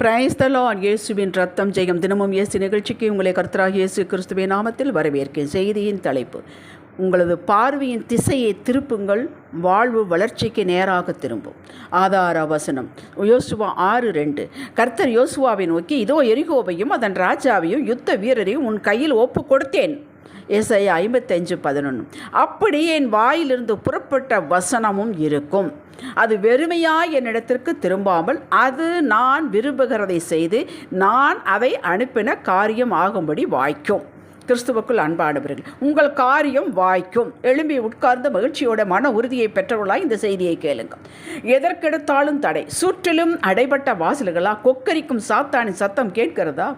பிரைஸ்தலான் இயேசுவின் ரத்தம் ஜெயம். தினமும் இயேசு நிகழ்ச்சிக்கு உங்களை கர்த்தராக இயேசு கிறிஸ்துவின் நாமத்தில் வரவேற்கிறேன். செய்தியின் தலைப்பு உங்களது பார்வையின் திசையை திருப்புங்கள் வாழ்வு வளர்ச்சிக்கு நேராக திரும்பும். ஆதார வசனம் யோசுவா ஆறு ரெண்டு. கர்த்தர் யோசுவாவை நோக்கி இதோ எரிகோவையும் அதன் ராஜாவையும் யுத்த வீரரையும் உன் கையில் ஒப்பு கொடுத்தேன் இசை ஐம்பத்தஞ்சு பதினொன்று அப்படி என் வாயிலிருந்து புறப்பட்ட வசனமும் இருக்கும். அது வெறுமையாய் என்னிடத்திற்கு திரும்பாமல் அது நான் விரும்புகிறதை செய்து நான் அதை அனுப்பின காரியம் ஆகும்படி வாய்க்கும். கிறிஸ்துவுக்குள் அன்பானவர்கள் உங்கள் காரியம் வாய்க்கும். எழும்பி உட்கார்ந்த மகிழ்ச்சியோட மன உறுதியை பெற்றவர்களாய் இந்த செய்தியை கேளுங்கள். எதற்கெடுத்தாலும் தடை. சுற்றிலும் அடைபட்ட வாசல்களா? கொக்கரிக்கும் சாத்தானின் சத்தம் கேட்கிறதா?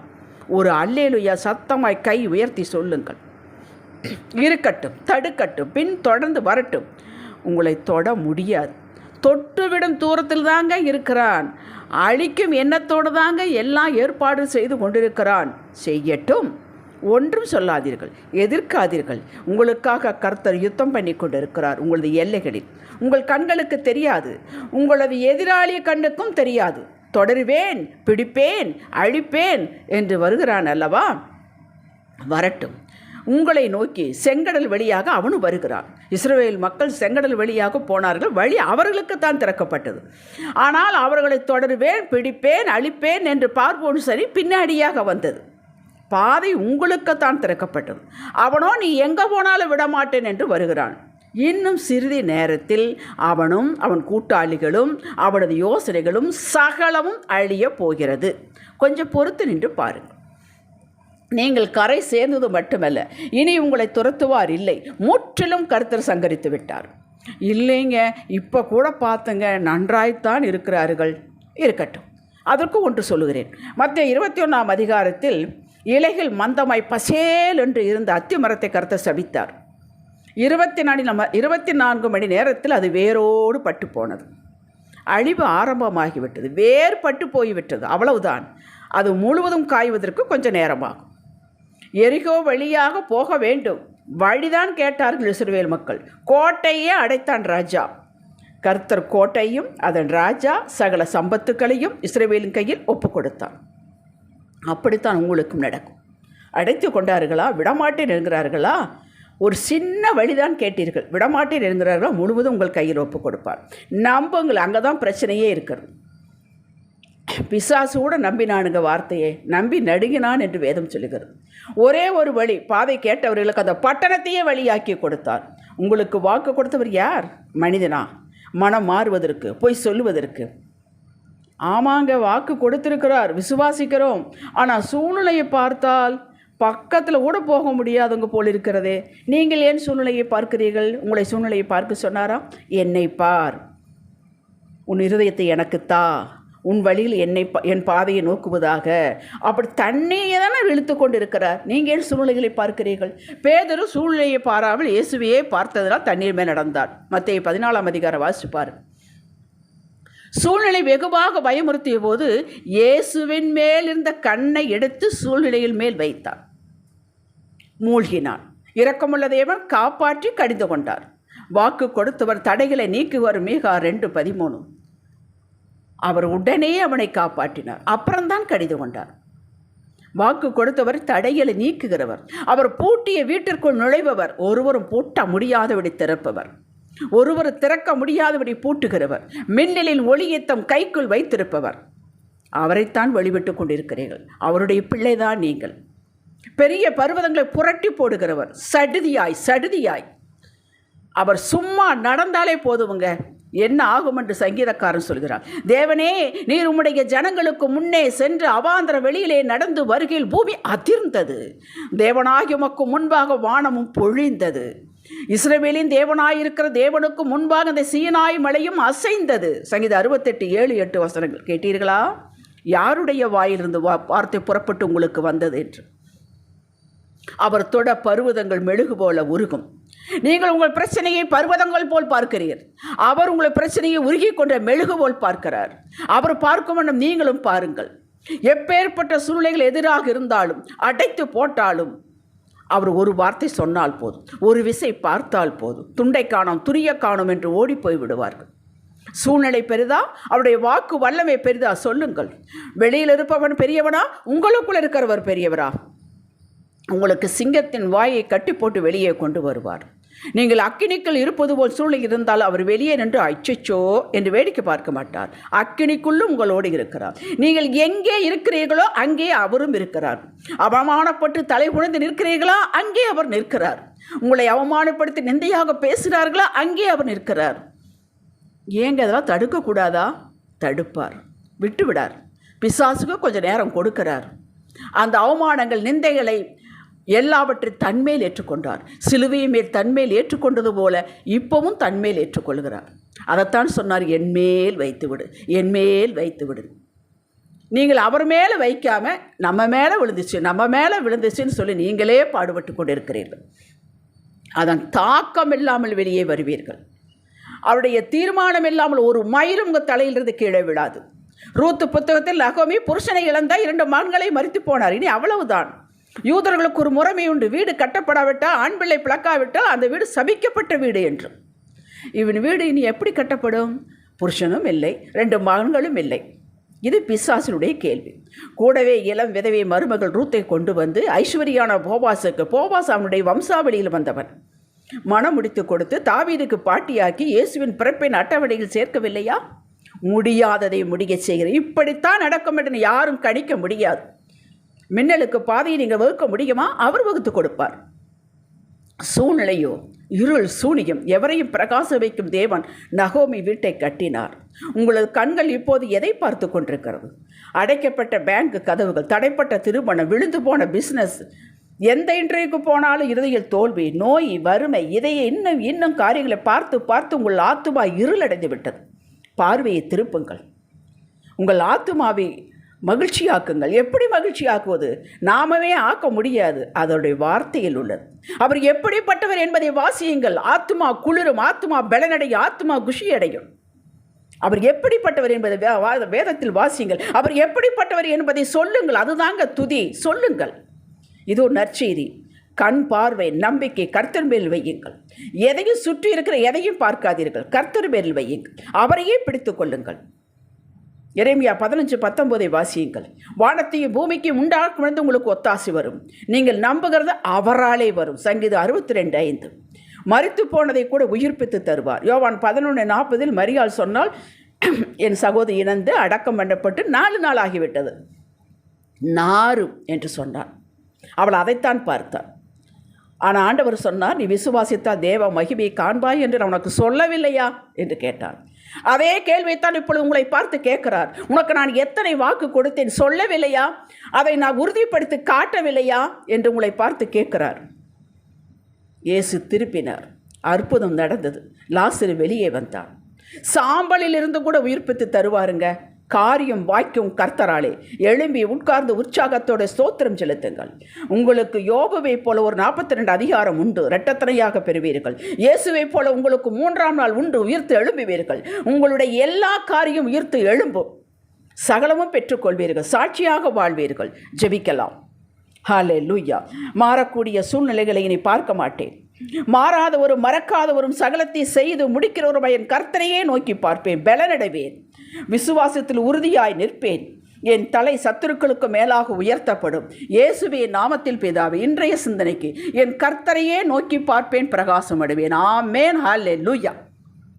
ஒரு அல்லேலுயா சத்தமாய் கை உயர்த்தி சொல்லுங்கள். இருக்கட்டும் தடுக்கட்டும் பின் தொடர்ந்து வரட்டும். உங்களை தொட முடியாது. தொட்டுவிடும் தூரத்தில் தாங்க இருக்கிறான். அழிக்கும் எண்ணத்தோடு தாங்க எல்லாம் ஏற்பாடு செய்து கொண்டிருக்கிறான். செய்யட்டும். ஒன்றும் சொல்லாதீர்கள் எதிர்க்காதீர்கள். உங்களுக்காக கர்த்தர் யுத்தம் பண்ணி கொண்டிருக்கிறார் உங்களது எல்லைகளில். உங்கள் கண்களுக்கு தெரியாது. உங்களது எதிராளி கண்ணுக்கும் தெரியாது. தொடருவேன் பிடிப்பேன் அழிப்பேன் என்று வருகிறான் அல்லவா? வரட்டும். உங்களை நோக்கி செங்கடல் வழியாக அவனும் வருகிறான். இஸ்ரேல் மக்கள் செங்கடல் வழியாக போனார்கள். வழி அவர்களுக்கு தான் திறக்கப்பட்டது. ஆனால் அவர்களை தொடருவேன் பிடிப்பேன் அழிப்பேன் என்று பார்ப்போம் சரி பின்னாடியாக வந்தது. பாதை உங்களுக்குத்தான் திறக்கப்பட்டது. அவனோ நீ எங்கே போனாலும் விடமாட்டேன் என்று வருகிறான். இன்னும் சிறிது நேரத்தில் அவனும் அவன் கூட்டாளிகளும் அவனது யோசனைகளும் சகலமும் அழிய போகிறது. கொஞ்சம் பொறுத்து நின்று பாருங்கள். நீங்கள் கரை சேர்ந்தது மட்டுமல்ல இனி உங்களை துரத்துவார் இல்லை. முற்றிலும் கருத்தர் சங்கரித்து விட்டார். இல்லைங்க இப்போ கூட பார்த்துங்க நன்றாய்த்தான் இருக்கிறார்கள். இருக்கட்டும் அதற்கு ஒன்று சொல்லுகிறேன். மற்ற இருபத்தி ஒன்றாம் அதிகாரத்தில் இலைகள் மந்தமாய் பசேல் என்று இருந்த அத்தி மரத்தை கருத்தர் சபித்தார். இருபத்தி நாலு நம்ம இருபத்தி நான்கு மணி நேரத்தில் அது வேரோடு பட்டு போனது. அழிவு ஆரம்பமாகிவிட்டது. வேர் பட்டு போய்விட்டது. அவ்வளவுதான். அது முழுவதும் காய்வதற்கு கொஞ்சம் நேரமாகும். எரிகோ வழியாக போக வேண்டும். வழிதான் கேட்டார்கள் இஸ்ரவேல் மக்கள். கோட்டையே அடைத்தான் ராஜா. கர்த்தர் கோட்டையும் அதன் ராஜா சகல சம்பத்துக்களையும் இஸ்ரேவேலின் கையில் ஒப்பு கொடுத்தான் அப்படித்தான் உங்களுக்கும் நடக்கும். அடைத்து கொண்டார்களா? விடமாட்டேன் என்கிறார்களா? ஒரு சின்ன வழிதான் கேட்டீர்கள். விடமாட்டேன் என்கிறார்களா? முழுவதும் உங்கள் கையில் ஒப்பு கொடுப்பார் நம்புங்கள் அங்கே தான் பிரச்சனையே இருக்கிறது. பிசாசு கூட நம்பினானுங்க வார்த்தையை. நம்பி நடுங்கினான் என்று வேதம் சொல்லுகிறது. ஒரே ஒரு வழி பாதை கேட்டவர்களுக்கு அந்த பட்டணத்தையே வழியாக்கி கொடுத்தார். உங்களுக்கு வாக்கு கொடுத்தவர் யார்? மனிதனா? மனம் மாறுவதற்கு போய் சொல்லுவதற்கு. ஆமாங்க வாக்கு கொடுத்துருக்கிறார் விசுவாசிக்கிறோம். ஆனால் சூழ்நிலையை பார்த்தால் பக்கத்தில் கூட போக முடியாதவங்க போல் இருக்கிறதே. நீங்கள் ஏன் சூழ்நிலையை பார்க்கிறீர்கள்? உங்களை சூழ்நிலையை பார்க்க சொன்னாரா? என்னை பார். உன் இருதயத்தை எனக்கு தா. உன் வழியில் என்னை என் பாதையை நோக்குவதாக. அப்படி தண்ணியை தானே இழுத்து கொண்டு இருக்கிறார் நீங்கள் ஏன் சூழ்நிலைகளை பார்க்கிறீர்கள்? பேதரு சூழ்நிலையை பாராமல் இயேசுவையே பார்த்ததனால் தண்ணீர் மேல் நடந்தார். மத்திய பதினாலாம் அதிகாரம் வாசிப்பார். சூழ்நிலை வெகுவாக பயமுறுத்திய போது இயேசுவின் மேல் இருந்த கண்ணை எடுத்து சூழ்நிலையில் மேல் வைத்தார். மூழ்கினான் இரக்கமுள்ள தேவன் காப்பாற்றி கடிந்து கொண்டார். வாக்கு கொடுத்தவர் தடைகளை நீக்குவர். மீகா ரெண்டு பதிமூணு. அவர் உடனே அவனை காப்பாற்றினார். அப்புறம்தான் கடிந்து கொண்டார். வாக்கு கொடுத்தவர் தடைகளை நீக்குகிறவர். அவர் பூட்டிய வீட்டிற்குள் நுழைபவர். ஒருவரும் பூட்ட முடியாதபடி திறப்பவர். ஒருவர் திறக்க முடியாதபடி பூட்டுகிறவர். மின்னலின் ஒளியத்தம் கைக்குள் வைத்திருப்பவர். அவரைத்தான் வழிபட்டு கொண்டிருக்கிறீர்கள். அவருடைய பிள்ளைதான் நீங்கள். பெரிய பர்வதங்களை புரட்டி போடுகிறவர். சடுதியாய் சடுதியாய். அவர் சும்மா நடந்தாலே போதுமுங்க. என்ன ஆகும் என்று சங்கீதக்காரன் சொல்கிறார் தேவனே நீர் உம்முடைய ஜனங்களுக்கு முன்னே சென்று அவாந்திர வெளியிலே நடந்து வருகையில் பூமி அதிர்ந்தது. தேவனாகி உமக்கு முன்பாக வானமும் பொழிந்தது. இஸ்ரவேலின் தேவனாயிருக்கிற தேவனுக்கு முன்பாக அந்த சீனாய் மலையும் அசைந்தது. சங்கீத அறுபத்தெட்டு ஏழு எட்டு வசனங்கள் கேட்டீர்களா? யாருடைய வாயிலிருந்து வார்த்தை புறப்பட்டு உங்களுக்கு வந்தது என்று? அவர் தொட பருவதங்கள் மெழுகு போல உருகும். நீங்கள் உங்கள் பிரச்சனையை பர்வதங்கள் போல் பார்க்கிறீர். அவர் உங்கள் பிரச்சனையை உருகி கொண்ட மெழுகு போல் பார்க்கிறார். அவர் பார்க்கும் வண்ணம் நீங்களும் பாருங்கள். எப்பேற்பட்ட சூழ்நிலைகள் எதிராக இருந்தாலும் அடைத்து போட்டாலும் அவர் ஒரு வார்த்தை சொன்னால் போதும் ஒரு விசை பார்த்தால் போதும். துண்டை காணோம் துரிய காணோம் என்று ஓடி போய் விடுவார்கள். சூழ்நிலை பெரிதா? அவருடைய வாக்கு வல்லமை பெரிதா? சொல்லுங்கள். வெளியில் இருப்பவன் பெரியவனா? உங்களுக்குள்ள இருக்கிறவர் பெரியவரா? உங்களுக்கு சிங்கத்தின் வாயை கட்டி போட்டு வெளியே கொண்டு வருவார். நீங்கள் அக்கினிக்குள் இருப்பது போல் சூழ்நிலை இருந்தால் அவர் வெளியே நின்று அச்சச்சோ என்று வேடிக்கை பார்க்க மாட்டார். அக்கினிக்குள்ளும் உங்களோடு இருக்கிறார். நீங்கள் எங்கே இருக்கிறீர்களோ அங்கே அவரும் இருக்கிறார். அவமானப்பட்டு தலை குனிந்து நிற்கிறீர்களா? அங்கே அவர் நிற்கிறார். உங்களை அவமானப்படுத்தி நிந்தையாக பேசுகிறார்களா? அங்கே அவர் நிற்கிறார். ஏங்க அதெல்லாம் தடுக்கக்கூடாதா? தடுப்பார். விட்டு விடார் பிசாசுக்கு கொஞ்சம் நேரம் கொடுக்கிறார். அந்த அவமானங்கள் நிந்தைகளை எல்லாவற்றை தன்மேல் ஏற்றுக்கொண்டார். சிலுவையை மேல் தன்மேல் ஏற்றுக்கொண்டது போல இப்பவும் தன்மேல் ஏற்றுக்கொள்கிறார். அதைத்தான் சொன்னார் என்மேல் வைத்து விடு என்மேல் வைத்து விடு நீங்கள் அவர் மேலே வைக்காம நம்ம மேலே விழுந்துச்சு நம்ம மேலே விழுந்துச்சுன்னு சொல்லி நீங்களே பாடுபட்டு கொண்டிருக்கிறீர்கள். அதன் தாக்கம் இல்லாமல் வெளியே வருவீர்கள். அவருடைய தீர்மானம் இல்லாமல் ஒரு மயிலும் உங்கள் தலையிலிருந்து கீழே விழாது. ரூத்து புத்தகத்தில் லகோமி புருஷனை இழந்தால் இரண்டு மகன்களை மறித்து போனார். இனி அவ்வளவுதான். யூதர்களுக்கு ஒரு முறைமை உண்டு வீடு கட்டப்படாவிட்டால் ஆண் பிள்ளை பிளக்காவிட்டால் அந்த வீடு சபிக்கப்பட்ட வீடு என்று. இவன் வீடு இனி எப்படி கட்டப்படும்? புருஷனும் இல்லை ரெண்டு மகன்களும் இல்லை. இது பிசாசினுடைய கேள்வி. கூடவே இளம் விதவை மருமகள் ரூத்தை கொண்டு வந்து ஐஸ்வர்யான போபாசுக்கு போபாஸ் அவனுடைய வம்சாவளியில் வந்தவன். மனம் முடித்து கொடுத்து தாவீதுக்கு பாட்டியாக்கி இயேசுவின் பிறப்பின் அட்டவணையில் சேர்க்கவில்லையா? முடியாததை முடிய செய்கிறேன். இப்படித்தான் நடக்கும் என்று யாரும் கணிக்க முடியாது. மின்னலுக்கு பாதையை நீங்கள் வகுக்க முடியுமா? அவர் வகுத்து கொடுப்பார். சூழ்நிலையோ இருள் சூனியம் எவரையும் பிரகாச வைக்கும் தேவன் நகோமி வீட்டை கட்டினார். உங்களது கண்கள் இப்போது எதை பார்த்து கொண்டிருக்கிறது? அடைக்கப்பட்ட பேங்க் கதவுகள் தடைப்பட்ட திருமணம் விழுந்து போன பிஸ்னஸ் எந்த இன்றைக்கு போனாலும் இறுதியில் தோல்வி நோய் வறுமை இதையே இன்னும் இன்னும் காரியங்களை பார்த்து பார்த்து உங்கள் ஆத்துமா இருளடைந்து விட்டது. பார்வையை திருப்புங்கள். உங்கள் ஆத்துமாவை மகிழ்ச்சியாக்குங்கள். எப்படி மகிழ்ச்சியாக்குவது? நாமவே ஆக்க முடியாது. அதனுடைய வார்த்தையில் உள்ளது. அவர் எப்படிப்பட்டவர் என்பதை வாசியுங்கள். ஆத்மா குளிரும் ஆத்மா பலனடையும் ஆத்மா குஷி அடையும் அவர் எப்படிப்பட்டவர் என்பதை வே- வேதத்தில் வாசியுங்கள். அவர் எப்படிப்பட்டவர் என்பதை சொல்லுங்கள். அதுதாங்க துதி. சொல்லுங்கள். இது ஒரு நற்செய்தி. கண் பார்வை நம்பிக்கை கர்த்தர் மேல் வையுங்கள். எதையும் சுற்றி இருக்கிற எதையும் பார்க்காதீர்கள். கர்த்தர் மேல் வையுங்கள். அவரையே பிடித்து கொள்ளுங்கள். இறைமையா பதினஞ்சு பத்தொம்போதை வாசியுங்கள். வானத்தையும் பூமிக்கும் உண்டாக்கும் வந்து உங்களுக்கு ஒத்தாசி வரும். நீங்கள் நம்புகிறது அவராலே வரும். சங்கீதம் அறுபத்தி ரெண்டு ஐந்து. மறித்து போனதை கூட உயிர்ப்பித்து தருவார். யோவான் பதினொன்று நாற்பதில் மரியாள் சொன்னால் என் சகோதரி இணைந்து அடக்கம் பண்ணப்பட்டு நாலு நாள் ஆகிவிட்டது. நாரும் என்று சொன்னார் அவள் அதைத்தான் பார்த்தார் ஆனால் ஆண்டவர் சொன்னார் நீ விசுவாசித்தால் தேவ மகிமையை காண்பாய் என்று நான் உனக்கு சொல்லவில்லையா? என்று கேட்டான். அதே கேள்வியைத்தான் இப்பொழுது உங்களை பார்த்து கேட்கிறார். உனக்கு நான் எத்தனை வாக்கு கொடுத்தேன் சொல்லவில்லையா? அதை நான் உறுதிப்படுத்தி காட்டவில்லையா? என்று உங்களை பார்த்து கேட்கிறார். இயேசு திருப்பினார் அற்புதம் நடந்தது. லாசரு வெளியே வந்தான். சாம்பலில் இருந்து கூட உயிர்ப்பித்து தருவாருங்க. காரியம் வாய்க்கும் கர்த்தராலே. எழும்பி உட்கார்ந்து உற்சாகத்தோட ஸ்தோத்திரம் செலுத்துங்கள். உங்களுக்கு யோபுவை போல ஒரு நாற்பத்தி ரெண்டு அதிகாரம் உண்டு. இரட்டத்தனையாக பெறுவீர்கள். இயேசுவை போல உங்களுக்கு மூன்றாம் நாள் உண்டு. உயிர்த்து எழும்புவீர்கள். உங்களுடைய எல்லா காரியம் உயிர்த்து எழும்பும் சகலமும் பெற்றுக்கொள்வீர்கள். சாட்சியாக வாழ்வீர்கள். ஜெபிக்கலாம். ஹாலே லூயா மாறக்கூடிய சூழ்நிலைகளை இனி பார்க்க மாட்டேன். மாறாதவரும் மறக்காதவரும் சகலத்தை செய்து முடிக்கிறவரும் என் கர்த்தனையே நோக்கி பார்ப்பேன். பலனடைவேன். விசுவாசத்தில் உறுதியாய் நிற்பேன். என் தலை சத்துருக்களுக்கு மேலாக உயர்த்தப்படும். இயேசுவே நாமத்தில் பிதாவே இன்றைய சிந்தனைக்கு என் கர்த்தரையே நோக்கி பார்ப்பேன் பிரகாசம் அடைவேன். ஆமேன். ஹாலே லூயா